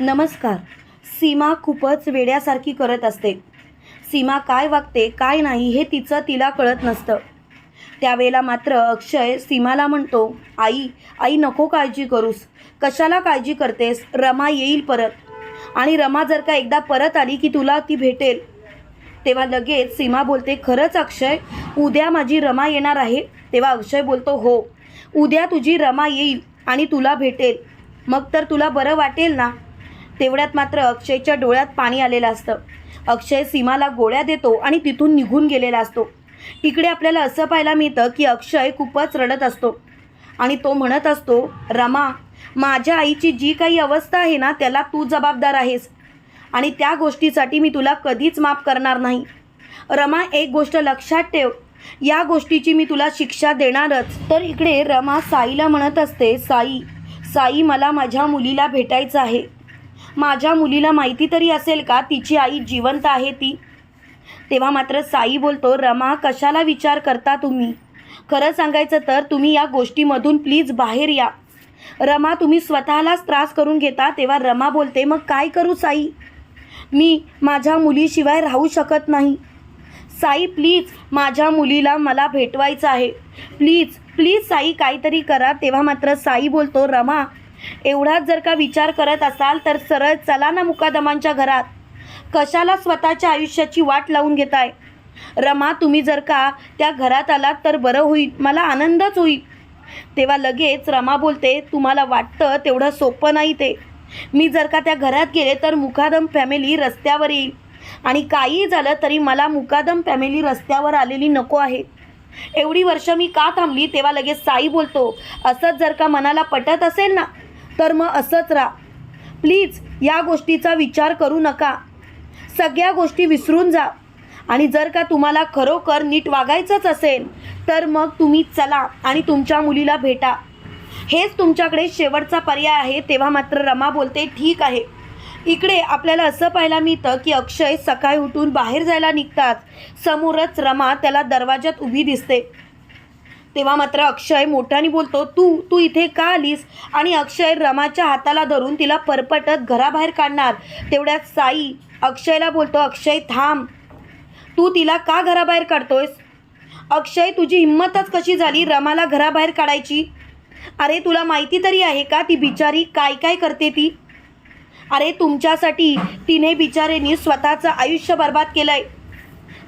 नमस्कार. सीमा खूपच वेड्यासारखी करत असते. सीमा काय वागते काय नाही हे तिचं तिला कळत नसतं. त्यावेळेला मात्र अक्षय सीमाला म्हणतो आई आई नको काळजी करूस. कशाला काळजी करतेस? रमा येईल परत. आणि रमा जर का एकदा परत आली की तुला ती भेटेल. तेव्हा लगेच सीमा बोलते खरंच अक्षय उद्या माझी रमा येणार आहे. तेव्हा अक्षय बोलतो हो उद्या तुझी रमा येईल आणि तुला भेटेल. मग तर तुला बरं वाटेल ना. तेवढ्यात मात्र अक्षयच्या डोळ्यात पाणी आलेलं असतं. अक्षय सीमाला गोळ्या देतो आणि तिथून निघून गेलेला असतो. इकडे आपल्याला असं पाहायला मिळतं की अक्षय खूपच रडत असतो. आणि तो म्हणत असतो रमा माझ्या आईची जी काही अवस्था आहे ना त्याला तू जबाबदार आहेस. आणि त्या गोष्टीसाठी मी तुला कधीच माफ करणार नाही. रमा एक गोष्ट लक्षात ठेव. या गोष्टीची मी तुला शिक्षा देणारच. तर इकडे रमा साईला म्हणत असते साई साई मला माझ्या मुलीला भेटायचं आहे. माझ्या मुलीला माहिती तरी असेल का? तिची आई जिवंत आहे ती. तेव्हा मात्र साई बोलतो रमा कशाला विचार करता तुम्ही? खरं सांगायचं तर तुम्ही या गोष्टीमधून प्लीज बाहेर या. रमा तुम्ही स्वतःलाच त्रास करून घेता. तेव्हा रमा बोलते मग काय करू साई? मी माझ्या मुलीशिवाय राहू शकत नाही. साई प्लीज माझ्या मुलीला मला भेटवायचं आहे. प्लीज प्लीज साई काहीतरी करा. तेव्हा मात्र साई बोलतो रमा एवढाच जर का विचार करत असाल तर सरळ चला ना मुकादमांच्या घरात. कशाला स्वतःच्या आयुष्याची वाट लावून घेताय? रमा तुम्ही जर का त्या घरात आलात तर बरं होईल मला आनंदच होईल. तेव्हा लगेच रमा बोलते तुम्हाला वाटतं तेवढं सोपं नाही ते. मी जर का त्या घरात गेले तर मुकादम फॅमिली रस्त्यावर येईल. आणि काही झालं तरी मला मुकादम फॅमिली रस्त्यावर आलेली नको आहे. एवढी वर्ष मी का थांबली? तेव्हा लगेच साई बोलतो असंच जर का मनाला पटत असेल ना तर मग असंच राहा. प्लीज या गोष्टीचा विचार करू नका. सगळ्या गोष्टी विसरून जा. आणि जर का तुम्हाला खरोखर नीट वागायचंच असेल तर मग तुम्ही चला आणि तुमच्या मुलीला भेटा. हेच तुमच्याकडे शेवटचा पर्याय आहे तेव्हा मात्र रमा बोलते ठीक आहे. इकडे आपल्याला असं पाहायला मिळतं की अक्षय सकाळी उठून बाहेर जायला निघतात. समोरच रमा त्याला दरवाज्यात उभी दिसते. तेव्हा मात्र अक्षय मोठ्याने बोलतो तू तू इथे का आलीस? आणि अक्षय रमाच्या हाताला धरून तिला परपटत घराबाहेर काढणार. तेवढ्यात साई अक्षयला बोलतो अक्षय थांब. तू तिला का घराबाहेर काढतोयस? अक्षय तुझी हिंमतच कशी झाली रमाला घराबाहेर काढायची? अरे तुला माहिती तरी आहे का ती बिचारी काय काय करते ती? अरे तुमच्यासाठी तिने बिचारेनी स्वतःचं आयुष्य बर्बाद आहे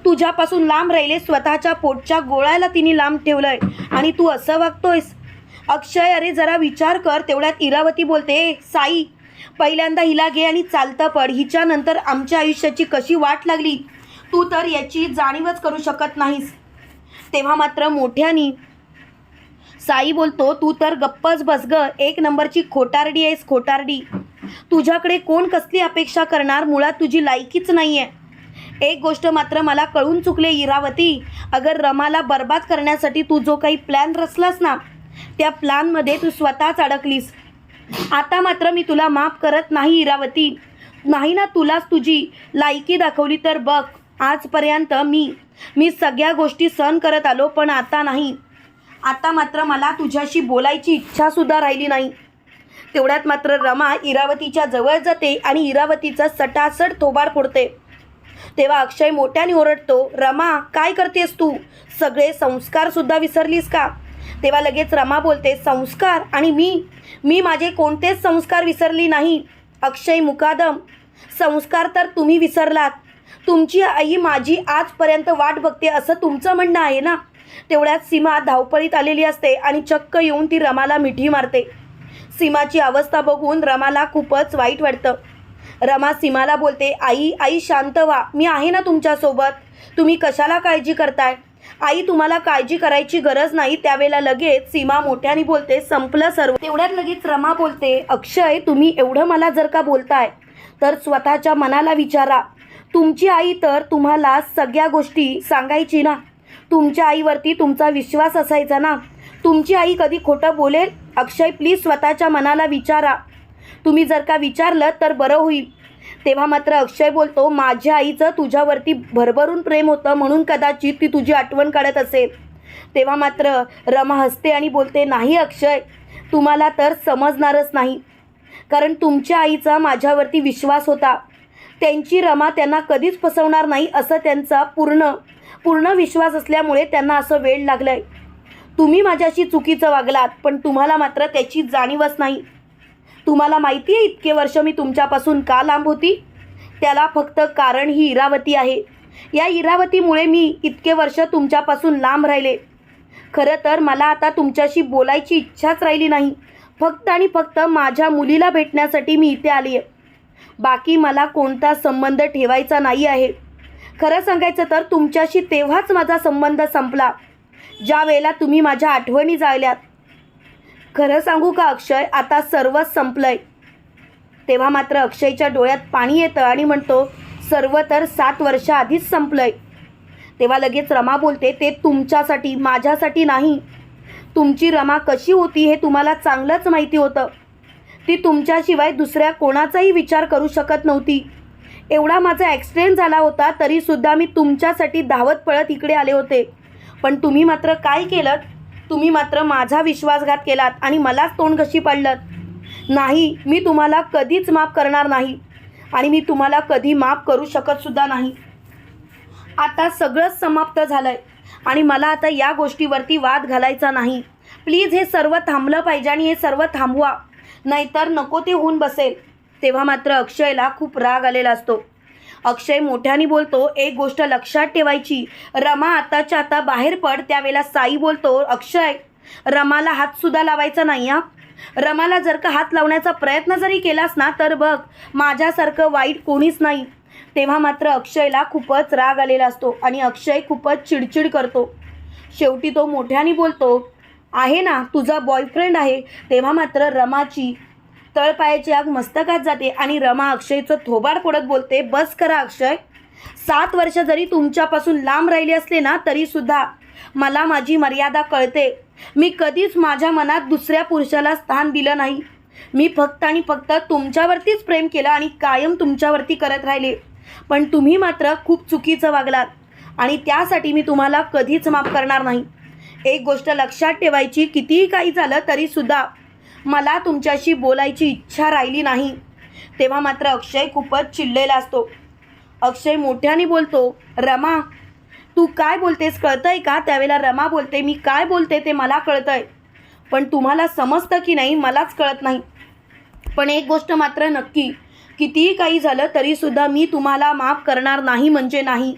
तुझ्यापासून लांब राहिले स्वतःच्या पोटच्या गोळ्याला तिने लांब ठेवलंय. आणि तू असं वागतोयस? अक्षय अरे जरा विचार कर तेवढ्यात इरावती बोलते साई पहिल्यांदा हिला घे आणि चालतं पड. हिच्यानंतर आमच्या आयुष्याची कशी वाट लागली? तू तर याची जाणीवच करू शकत नाहीस. तेव्हा मात्र मोठ्यानी साई बोलतो तू तर गप्पच बस ग. एक नंबरची खोटारडी आहेस खोटारडी. तुझ्याकडे कोण कसली अपेक्षा करणार? मुळात तुझी लायकीच नाही आहे एक गोष्ट मात्र मला कळून चुकले इरावती. अगर रमाला बर्बाद करण्यासाठी तू जो काही प्लॅन रचलास ना त्या प्लॅनमध्ये तू स्वतःच अडकलीस. आता मात्र मी तुला माफ करत नाही इरावती. नाही ना तुलाच तुझी लायकी दाखवली तर बघ आजपर्यंत मी मी सगळ्या गोष्टी सहन करत आलो पण आता नाही. आता मात्र मला तुझ्याशी बोलायची इच्छासुद्धा राहिली नाही. तेवढ्यात मात्र रमा इरावतीच्या जवळ जाते आणि इरावतीचा सटासट थोबाड फोडते. तेव्हा अक्षय मोठ्याने ओरडतो रमा काय करतेस तू? सगळे संस्कार सुद्धा विसरलीस का? तेव्हा लगेच रमा बोलते संस्कार? आणि मी? मी माझे कोणतेच संस्कार विसरली नाही. अक्षय मुकादम संस्कार तर तुम्ही विसरलात. तुमची आई माझी आजपर्यंत वाट बघते असं तुमचं म्हणणं आहे ना? तेवढ्यात सीमा धावपळीत आलेली असते आणि चक्क येऊन ती रमाला मिठी मारते. सीमाची अवस्था बघून रमाला खूपच वाईट वाटतं. रमा सीमाला बोलते आई आई शांत व्हा. मी आहे ना तुमच्यासोबत. तुम्ही कशाला काळजी करताय? आई तुम्हाला काळजी करायची गरज नाही. त्यावेळेला लगेच सीमा मोठ्याने बोलते संपलं सर्व. तेवढ्यात लगेच रमा बोलते अक्षय तुम्ही एवढं मला जर का बोलताय तर स्वतःच्या मनाला विचारा. तुमची आई तर तुम्हाला सगळ्या गोष्टी सांगायची ना. तुमच्या आईवरती तुमचा विश्वास असायचा ना. तुमची आई कधी खोटं बोलेल? अक्षय प्लीज स्वतःच्या मनाला विचारा. तुम्ही जर का विचारलं तर बरं होईल. तेव्हा मात्र अक्षय बोलतो माझ्या आईचं तुझ्यावरती भरभरून प्रेम होतं म्हणून कदाचित ती तुझी आठवण काढत असेल. तेव्हा मात्र रमा हसते आणि बोलते नाही अक्षय तुम्हाला तर समजणारच नाही. कारण तुमच्या आईचा माझ्यावरती विश्वास होता. त्यांची रमा त्यांना कधीच फसवणार नाही असं त्यांचा पूर्ण पूर्ण विश्वास असल्यामुळे त्यांना असं वेळ लागलं आहे तुम्ही माझ्याशी चुकीचं वागलात पण तुम्हाला मात्र त्याची जाणीवच नाही. तुम्हाला माहिती आहे इतके वर्ष मी तुमच्यापासून का लांब होती? त्याला फक्त कारण ही इरावती आहे. या इरावतीमुळे मी इतके वर्ष तुमच्यापासून लांब राहिले. खरं तर मला आता तुमच्याशी बोलायची इच्छाच राहिली नाही. फक्त आणि फक्त माझ्या मुलीला भेटण्यासाठी मी इथे आली आहे बाकी मला कोणता संबंध ठेवायचा नाही आहे. खरं सांगायचं तर तुमच्याशी तेव्हाच माझा संबंध संपला. ज्या वेळेला तुम्ही माझ्या आठवणी जाळल्यात. खरं सांगू का अक्षय? आता सर्वच संपलंय. तेव्हा मात्र अक्षयच्या डोळ्यात पाणी येतं आणि म्हणतो सर्व तर सात वर्ष आधीच संपलंय. तेव्हा लगेच रमा बोलते ते तुमच्यासाठी माझ्यासाठी नाही. तुमची रमा कशी होती हे तुम्हाला चांगलंच माहिती होतं. ती तुमच्याशिवाय दुसऱ्या कोणाचाही विचार करू शकत नव्हती. एवढा माझा ॲक्सिडेंट झाला होता तरीसुद्धा मी तुमच्यासाठी धावत पळत इकडे आले होते. पण तुम्ही मात्र काय केलं तुम्ही मात्र माझा विश्वासघात केलात आणि मलाच तोंड कशी नाही मी तुम्हाला कधीच माफ करणार नाही आणि मी तुम्हाला कधी माफ करू शकत सुद्धा नाही. आता सगळंच समाप्त झालं आहे आणि मला आता या गोष्टीवरती वाद घालायचा नाही. प्लीज हे सर्व थांबलं पाहिजे आणि हे सर्व थांबवा. नाहीतर नको ते होऊन बसेल. तेव्हा मात्र अक्षयला खूप राग आलेला असतो. अक्षय मोठ्याने बोलतो एक गोष्ट लक्षात ठेवायची. रमा आताच्या आता बाहेर पड त्यावेळेला साई बोलतो अक्षय रमाला हातसुद्धा लावायचा नाही हा. रमाला जर का हात लावण्याचा प्रयत्न जरी केलास ना तर बघ माझ्यासारखं वाईट कोणीच नाही. तेव्हा मात्र अक्षयला खूपच राग आलेला असतो आणि अक्षय खूपच चिडचिड करतो. शेवटी तो मोठ्याने बोलतो आहे ना तुझा बॉयफ्रेंड आहे. तेव्हा मात्र रमाची तळपायाची आग मस्तकात जाते आणि रमा अक्षयचं थोबाड फोडत बोलते बस करा अक्षय. सात वर्ष जरी तुमच्यापासून लांब राहिले असले ना तरीसुद्धा मला माझी मर्यादा कळते. मी कधीच माझ्या मनात दुसऱ्या पुरुषाला स्थान दिलं नाही. मी फक्त आणि फक्त तुमच्यावरतीच प्रेम केलं आणि कायम तुमच्यावरती करत राहिले. पण तुम्ही मात्र खूप चुकीचं वागलात आणि त्यासाठी मी तुम्हाला कधीच माफ करणार नाही. एक गोष्ट लक्षात ठेवायची कितीही काही झालं तरीसुद्धा मला तुमच्याशी बोलायची इच्छा राहिली नाही. तेव्हा मात्र अक्षय खूपच चिडलेला असतो. अक्षय मोठ्याने बोलतो रमा तू काय बोलतेस? कळतंय का? त्यावेळेला रमा बोलते मी काय बोलते ते मला कळतंय. पण तुम्हाला समजतं की नाही मलाच कळत नाही. पण एक गोष्ट मात्र नक्की कितीही काही झालं तरीसुद्धा मी तुम्हाला माफ करणार नाही म्हणजे नाही.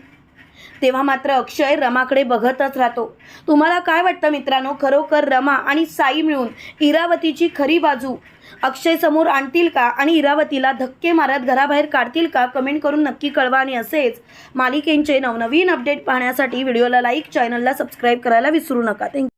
तेव्हा मात्र अक्षय रमाकडे बघतच राहतो. तुम्हाला काय वाटतं मित्रांनो? खरोखर रमा आणि साई मिळून इरावतीची खरी बाजू अक्षय समोर आणतील का? आणि इरावतीला धक्के मारत घराबाहेर काढतील का? कमेंट करून नक्की कळवा. आणि असेच मालिकेंचे नवनवीन अपडेट पाहण्यासाठी व्हिडिओला लाईक चॅनलला सबस्क्राईब करायला विसरू नका. थँक्यू